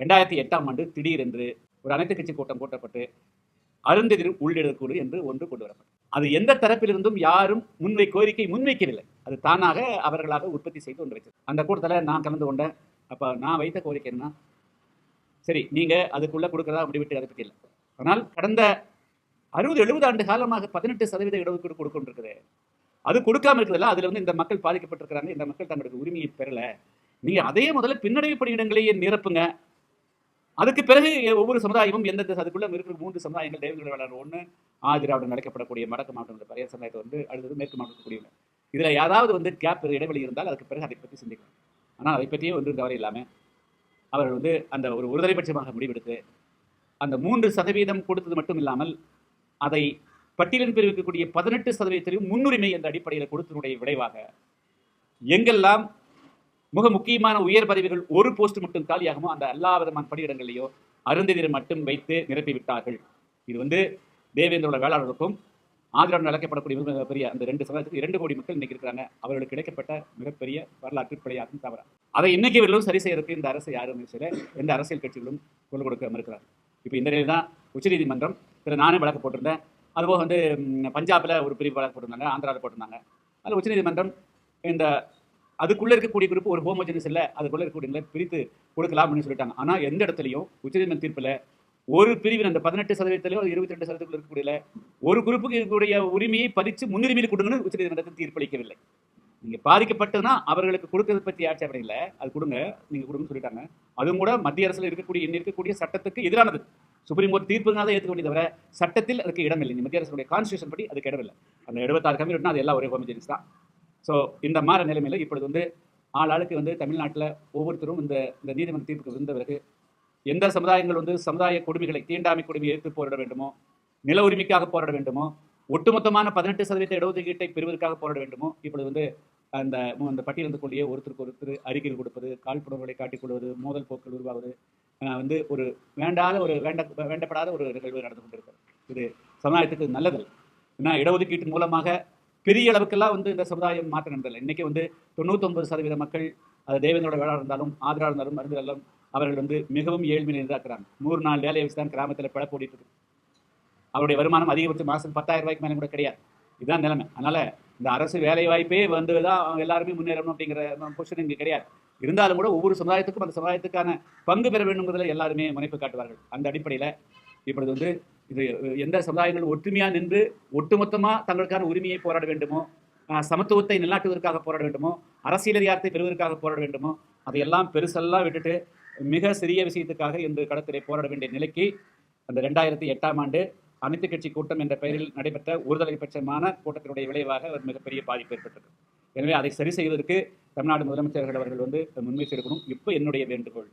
ரெண்டாயிரத்தி எட்டாம் ஆண்டு திடீரென்று ஒரு அனைத்து கட்சி கூட்டம் கூட்டப்பட்டு அருந்ததிரும் உள்ளிடக்கூடு என்று ஒன்று கொண்டு வரப்பட்டது. அது எந்த தரப்பிலிருந்தும் யாரும் முன்வை கோரிக்கை முன்வைக்கவில்லை. அது தானாக அவர்களாக உற்பத்தி செய்து கொண்டு வச்சது. அந்த கூட்டத்தில் நான் கலந்து கொண்டேன். அப்போ நான் வைத்த கோரிக்கை என்ன? சரி நீங்கள் அதுக்குள்ளே கொடுக்குறதா முடிவிட்டு அதை பற்றி இல்லை ஆனால் கடந்த அறுபது எழுபது ஆண்டு காலமாக பதினெட்டு சதவீத இடஒதுக்கீடு கொடுக்கொண்டிருக்குது. அது கொடுக்காம இருக்குதுல்ல அதில் வந்து இந்த மக்கள் பாதிக்கப்பட்டிருக்கிறாங்க. இந்த மக்கள் தங்களுக்கு உரிமையை பெறலை. நீங்கள் அதே முதல்ல பின்னடைவு பணியிடங்களையே நிரப்புங்க. அதுக்கு பிறகு ஒவ்வொரு சமுதாயமும் எந்தெந்த அதுக்குள்ள இருக்கிற மூன்று சமுதாயங்கள் தெய்வங்கள் வளர் ஒன்று ஆதிராவுடன் நடக்கப்படக்கூடிய வடக்கு மாவட்டம் பழைய சமுதாயத்தை வந்து அடுத்தது மேற்கு மாவட்டத்துக்குரியவங்க இதில் ஏதாவது வந்து கேப் இடைவெளி இருந்தால் அதுக்கு பிறகு அதை பற்றி சிந்திக்கலாம். ஆனால் அதை பற்றியே வந்து தவறு இல்லாமல் அவர்கள் வந்து அந்த ஒரு ஒருதலைபட்சமாக முடிவெடுத்து அந்த மூன்று சதவீதம் கொடுத்தது மட்டும் இல்லாமல் அதை பட்டியலின் பிரிவிக்கக்கூடிய பதினெட்டு சதவீதத்திலையும் முன்னுரிமை என்ற அடிப்படையில் கொடுத்தனுடைய விளைவாக எங்கெல்லாம் மிக முக்கியமான உயர் பதவிகள் ஒரு போஸ்ட் மட்டும் காலியாகுமோ அந்த எல்லா விதமான பணியிடங்களையோ அருந்ததிரை மட்டும் வைத்து நிரப்பி விட்டார்கள். இது வந்து தேவேந்திரோட ஆந்திராவில் ஆதரவு அழைக்கப்படக்கூடிய பெரிய அந்த ரெண்டு சதவீதத்துக்கு இரண்டு கோடி மக்கள் இன்னைக்கு இருக்கிறாங்க. அவர்களுக்கு கிடைக்கப்பட்ட மிகப்பெரிய வரலாற்று பிழையாகும் தவறா அதை இன்னைக்கு இவர்களும் சரி செய்யறதுக்கு இந்த அரசு யாரும் செய்யல எந்த அரசியல் கட்சிகளும் குரல் கொடுக்க மறுக்கிறார். இப்போ இந்த நிலையில் தான் உச்சநீதிமன்றம் திரு நானே வழக்கு போட்டிருந்தேன். அதுபோக வந்து பஞ்சாபில் ஒரு பிரிவு வழக்கு போட்டிருந்தாங்க ஆந்திராவில் போட்டிருந்தாங்க. அதில் உச்சநீதிமன்றம் இந்த அதுக்குள்ளே இருக்கக்கூடிய குறிப்பு ஒரு ஹோமோஜனஸ் இல்லை அதுக்குள்ளே இருக்கக்கூடிய பிரித்து கொடுக்கலாம் அப்படின்னு சொல்லிட்டாங்க. ஆனால் எந்த இடத்துலையும் உச்சநீதிமன்ற தீர்ப்பில் ஒரு பிரிவின் அந்த பதினெட்டு சதவீதத்திலோ இருபத்தி ரெண்டு சதவீதத்தில் இருக்கக்கூடிய ஒரு குரூப்புக்கு இருக்கக்கூடிய உரிமையை பறித்து முன்னுரிமையில் கொடுங்கன்னு உச்சநீதிமன்றத்தில் தீர்ப்பளிக்கவில்லை நீங்கள் பாதிக்கப்பட்டதுன்னா அவர்களுக்கு கொடுக்கறது பற்றி ஆட்சேபனை இல்லை அது கொடுங்க நீங்கள் கொடுங்கன்னு சொல்லிட்டாங்க. அதுவும் கூட மத்திய அரசில் இருக்கக்கூடிய இன்னும் இருக்கக்கூடிய சட்டத்துக்கு எதிரானது. சுப்ரீம் கோர்ட் தீர்ப்புங்க தான் ஏற்றுக்க வேண்டிய தவிர சட்டத்தில் அதுக்கு இடமில்லை. மத்திய அரசுடைய கான்ஸ்டியூஷன் படி அதுக்கு இடமில்லை. அந்த எழுபத்தாறு கம்மி அது எல்லாம் ஒரே ஹோமோஜெனிஸ் தான். ஸோ இந்த மாதிரி நிலைமையில் இப்பொழுது வந்து ஆள் ஆளுக்கு வந்து தமிழ்நாட்டில் ஒவ்வொருத்தரும் இந்த இந்த நீதிமன்ற தீர்ப்புக்கு வந்த பிறகு எந்த சமுதாயங்கள் வந்து சமுதாய கொடுமைகளை தீண்டாமை கொடுமையை எதிர்த்து போராட வேண்டுமோ நில உரிமைக்காக போராட வேண்டுமோ ஒட்டுமொத்தமான பதினெட்டு சதவீத இடஒதுக்கீட்டை பெறுவதற்காக போராட வேண்டுமோ இப்பொழுது வந்து அந்த அந்த பட்டியலிருந்து கொண்டே ஒருத்தருக்கு ஒருத்தர் அறிக்கைகள் கொடுப்பது காழ்ப்புணர்வுகளை காட்டிக் கொள்வது மோதல் போக்கள் உருவாவது வந்து ஒரு வேண்டாத ஒரு வேண்ட வேண்டப்படாத ஒரு நிகழ்வு நடந்து கொண்டிருக்கிறது. இது சமுதாயத்துக்கு நல்லதல்ல. ஏன்னா இடஒதுக்கீட்டு மூலமாக பெரிய அளவுக்கெல்லாம் வந்து இந்த சமுதாயம் மாற்றம் நடந்ததில்லை இன்றைக்கி வந்து தொண்ணூத்தொம்பது சதவீத மக்கள் அது தேவேந்திரோட வேளாண் இருந்தாலும் ஆதரவாக இருந்தாலும் மருந்து அவர்கள் வந்து மிகவும் ஏழ்மை இருந்தாக்குறாங்க நூறு நாள் வேலையை வச்சு தான் கிராமத்தில் பிழப்பு ஓடிட்டு இருக்கு. அவருடைய வருமானம் அதிகபட்சம் மாதம் பத்தாயிரம் ரூபாய்க்கு மேலே கூட கிடையாது. இதுதான் நிலைமை. அதனால் இந்த அரசு வேலை வாய்ப்பே வந்து தான் அவங்க எல்லாருமே முன்னேறணும் அப்படிங்கிற பொசிஷன் இங்கே கிடையாது. இருந்தாலும் கூட ஒவ்வொரு சமுதாயத்துக்கும் அந்த சமுதாயத்துக்கான பங்கு பெற வேண்டுங்கிறதுல எல்லாருமே முனைப்பு காட்டுவார்கள். அந்த அடிப்படையில் இப்பொழுது வந்து இது எந்த சமுதாயங்களும் ஒற்றுமையாக நின்று ஒட்டுமொத்தமாக தங்களுக்கான உரிமையை போராட வேண்டுமோ சமத்துவத்தை நிலநாட்டுவதற்காக போராட வேண்டுமோ அரசியல் அதிகாரத்தை பெறுவதற்காக போராட வேண்டுமோ அதையெல்லாம் பெருசெல்லாம் விட்டுட்டு மிக சிறிய விஷயத்துக்காக இந்த களத்திலே போராட வேண்டிய நிலைக்கு அந்த ரெண்டாயிரத்தி எட்டாம் ஆண்டு அனைத்து கட்சி கூட்டம் என்ற பெயரில் நடைபெற்ற ஒருதலைபட்சமான கூட்டத்தினுடைய விளைவாக ஒரு மிகப்பெரிய பாதிப்பு ஏற்பட்டது எனவே அதை சரி செய்வதற்கு தமிழ்நாடு முதலமைச்சர்கள் அவர்கள் வந்து முன்முயற்சி எடுக்கணும். இப்போ என்னுடைய வேண்டுகோள்.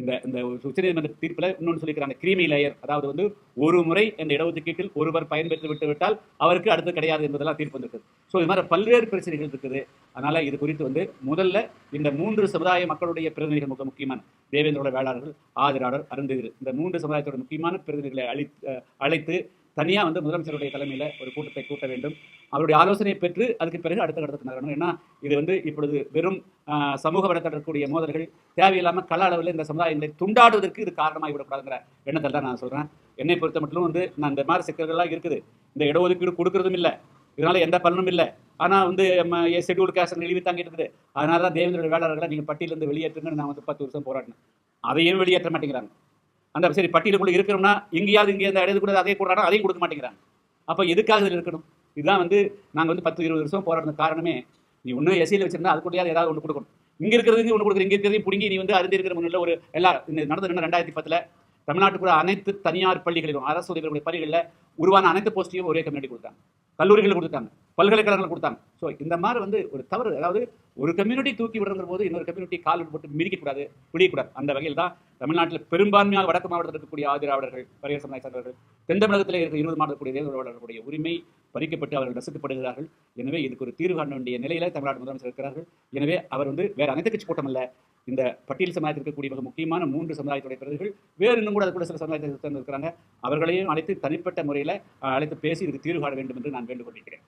இந்த இந்த உச்சநீதிமன்ற தீர்ப்பில் இன்னொன்று சொல்லிக்கிறாங்க கிரீமி லேயர். அதாவது வந்து ஒரு முறை இந்த இடஒதுக்கீட்டில் ஒருவர் பயன்பெற்று விட்டு விட்டால் அவருக்கு அடுத்து கிடையாது என்பதெல்லாம் தீர்ப்பு வந்திருக்குது. ஸோ இது மாதிரி பல்வேறு பிரச்சனைகள் இருக்குது. அதனால இது குறித்து வந்து முதல்ல இந்த மூன்று சமுதாய மக்களுடைய பிரதிநிதிகள் மிக முக்கியமான தேவேந்திரோட வேளாளர்கள் ஆதரவாளர் அருந்ததிர் இந்த மூன்று சமுதாயத்தோட முக்கியமான பிரதிநிதிகளை அழி அழைத்து தனியாக வந்து முதலமைச்சருடைய தலைமையில் ஒரு கூட்டத்தை கூட்ட வேண்டும். அவருடைய ஆலோசனையை பெற்று அதுக்கு பிறகு அடுத்த கட்டத்துக்கு நகரணும். ஏன்னா இது வந்து இப்பொழுது வெறும் ஆஹ், சமூக வளர்த்தக்கூடிய மோதல்கள் தேவையில்லாமல் கள அளவில் இந்த சமுதாயங்களை துண்டாடுவதற்கு இது காரணமாகி விடக்கூடாதுங்கிற எண்ணத்தில் தான் நான் சொல்கிறேன் என்னை பொறுத்த மட்டும் வந்து நான் இந்த மாதிரி சிக்கல்கள்லாம் இருக்குது. இந்த இடஒதுக்கீடு கொடுக்கறதும் இல்லை. இதனால எந்த பலனும் இல்லை. ஆனால் வந்து ஷெட்யூல் கேஸ்ட் நிலுவி தாங்கிட்டு இருக்குது. அதனால தான் தேவேந்திரோட வேளாளர்களை நீங்கள் பட்டியலேருந்து வெளியேற்றுங்கன்னு நான் வந்து பத்து வருஷம் போராடினேன். அதையும் வெளியேற்ற மாட்டேங்கிறாங்க. அந்த சரி பட்டியலுக்குள்ள இருக்கிறோம்னா எங்கேயாவது இங்கே இந்த இடது கூட அதே கொடுறாங்க அதையும் கொடுக்க மாட்டேங்கிறாங்க. அப்போ எதுக்காக இதில் இருக்கணும்? இதுதான் வந்து நாங்கள் வந்து பத்து இருபது வருஷம் போராடின காரணமே. நீ ஒன்றும் எஸ்சியில் வச்சிருந்தா அதுக்குள்ளேயாவது ஏதாவது ஒன்று கொடுக்கணும். இங்கே இருக்கிறதுக்கு ஒன்று கொடுக்குற இங்கே இருக்கிறதையும் பிடிங்கி நீ வந்து அருந்தி இருக்கிற முன்னில் ஒரு எல்லா நடந்த என்ன ரெண்டாயிரத்தி பத்தில்? தமிழ்நாட்டுக்குள்ள அனைத்து தனியார் பள்ளிகளிலும் அரசு உதவிகளுடைய பள்ளிகளில் உருவான அனைத்து போஸ்டையும் ஒரே கம்யூனிட்டி கொடுத்தாங்க. கல்லூரிகள் கொடுத்தாங்க. பல்கலைக்கழகங்கள் கொடுத்தாங்க. ஸோ இந்த மாதிரி வந்து ஒரு தவறு அதாவது ஒரு கம்யூனிட்டி தூக்கி விடுற போது இன்னொரு கம்யூனிட்டி கால் போட்டு மிதிக்கக்கூடாது விடியக்கூடாது அந்த வகையில் தான் தமிழ்நாட்டில் பெரும்பான்மையாக வடக்கு மாவட்டத்தில் இருக்கக்கூடிய ஆதிராவிடர்கள் பரைய சமுதாய சார்ந்தவர்கள் தென் தமிழகத்தில் இருக்கிற இருபது மாவட்டத்தில் உரிமை பறிக்கப்பட்டு அவர்கள் ரசிக்கப்படுகிறார்கள் எனவே இதுக்கு ஒரு தீர்வு காண வேண்டிய நிலையில தமிழ்நாடு முதலமைச்சர் இருக்கிறார்கள். எனவே அவர் வந்து வேற அனைத்து கட்சி கூட்டம் அல்ல. இந்த பட்டியல் சமுதாயத்தில் இருக்கக்கூடிய மிக முக்கியமான மூன்று சமுதாயத்துடைய பிரதிகள் வேறு இன்னும் கூட அது கூட சில சமுதாயத்தை சேர்ந்து இருக்கிறாங்க. அவர்களையும் அழைத்து தனிப்பட்ட முறையில் அழைத்து பேசி இதுக்கு தீர்வு காண வேண்டும் என்று நான் வேண்டுகொண்டிருக்கிறேன்